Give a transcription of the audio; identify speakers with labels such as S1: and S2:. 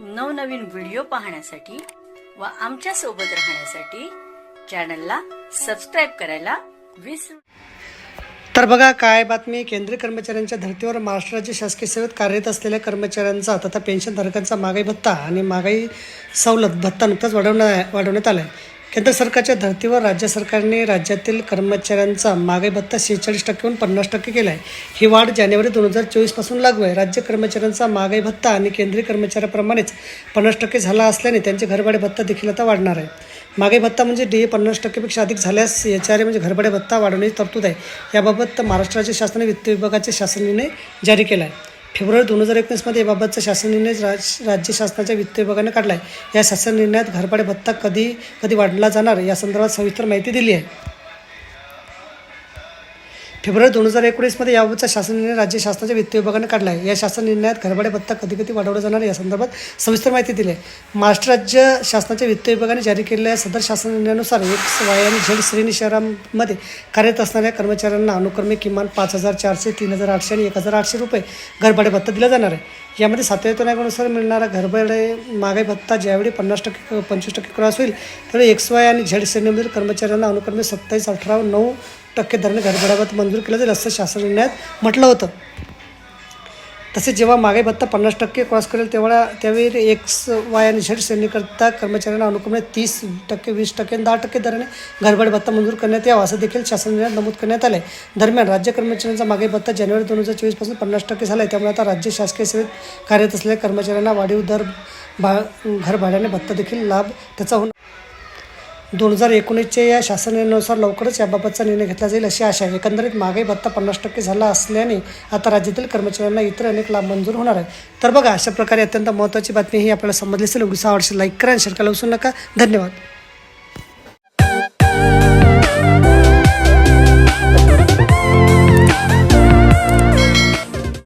S1: नवनवीन व्हिडिओ पाहण्यासाठी व आमच्यासोबत राहण्यासाठी चॅनलला सबस्क्राईब करायला विसरू
S2: तर बघा काय बातमी? केंद्रीय कर्मचाऱ्यांच्या धर्तीवर महाराष्ट्र राज्य शासकीय सेवेत कार्यरत असलेल्या कर्मचाऱ्यांचा तथा पेन्शनधारकांचा महागाई भत्ता आणि महागाई सवलत भत्ता नुकताच वाढवण्या वाढवण्यात आला आहे केंद्र सरकारच्या धर्तीवर राज्य सरकारने राज्यातील कर्मचाऱ्यांचा मागे भत्ता शेहेचाळीस टक्केहून पन्नास टक्के केला आहे ही वाढ जानेवारी दोन हजार चोवीसपासून लागू आहे. राज्य कर्मचाऱ्यांचा महागाई भत्ता आणि केंद्रीय कर्मचाऱ्याप्रमाणेच पन्नास टक्के झाला असल्याने त्यांचे घरभाडे भत्ता देखील आता वाढणार आहे. मागे भत्ता म्हणजे डी ए पन्नास टक्केपेक्षा अधिक झाल्यास एच आर ए म्हणजे घरभाडे भत्ता वाढवण्याची तरतूद आहे. याबाबत महाराष्ट्र राज्य शासनाने वित्त विभागाचे शासन निर्णय जारी केला आहे फेब्रुवारी दोन हजार एकोणीसमध्ये याबाबतचा शासन निर्णय राज राज्य शासनाच्या वित्त विभागाने काढला आहे या शासन निर्णयात घरभाडे भत्ता कधी कधी वाढला जाणार या संदर्भात सविस्तर माहिती दिली आहे. फेब्रुवारी दोन हजार एकोणीसमध्ये याबाबतचा शासन निर्णय राज्य शासनाच्या वित्त विभागाने काढला आहे. या शासन निर्णयात घरभाडे भत्ता कधी कधी वाढवला जाणार या संदर्भात सविस्तर माहिती दिली आहे. महाराष्ट्र राज्य शासनाच्या वित्त विभागाने जारी केलेल्या सदर शासन निर्णयानुसार एक्स वाय आणि झेड श्रेणी शहरांमध्ये कार्यरत असणाऱ्या कर्मचाऱ्यांना अनुक्रमे किमान पाच हजार चारशे तीन हजार आठशे आणि एक हजार आठशे रुपये घरभाडे भत्ता दिला जाणार आहे. यामध्ये सातव्या वेतनानुसार मिळणारा घरभाडे महागाई भत्ता ज्यावेळी पन्नास टक्के पंचवीस टक्के क्रॉस होईल त्यावेळी एक्स वाय आणि झेड श्रेणीमधील कर्मचाऱ्यांना अनुक्रमे सत्तावीस अठरा नऊ टक्के दराने घरभाड्याबाबत मंजूर केलं जाईल असं शासन निर्णयात म्हटलं होतं. तसेच जेव्हा मागे भत्ता पन्नास टक्के क्रॉस करेल तेव्हा त्यावेळी एक्स वाय आणि झेड श्रेणीकरता कर्मचाऱ्यांना अनुक्रमे तीस टक्के वीस टक्के दहा टक्के दराने घरभाड भत्ता मंजूर करण्यात यावा असं देखील शासन नमूद करण्यात आलं आहे दरम्यान राज्य कर्मचाऱ्यांचा मागे भत्ता जानेवारी दोन हजार चोवीसपासून पन्नास टक्के झाला आहे त्यामुळे आता राज्य शासकीय सेवेत कार्यरत असलेल्या कर्मचाऱ्यांना वाढीव दर भा घर भाड्याने भत्ता देखील लाभ त्याचा होणार दोन हजार एकोणीसच्या या शासनानुसार लवकरच याबाबतचा निर्णय घेतला जाईल अशी आशा आहे. एकंदरीत महागाई भत्ता पन्नास टक्के झाला असल्याने आता राज्यातील कर्मचाऱ्यांना इतर अनेक लाभ मंजूर होणार आहे तर बघा अशा प्रकारे अत्यंत महत्त्वाची बातमी ही आपल्याला समजली असेल. उडीसा आवडशी लाईक करा आणि शेअर करायला विसरू नका. धन्यवाद.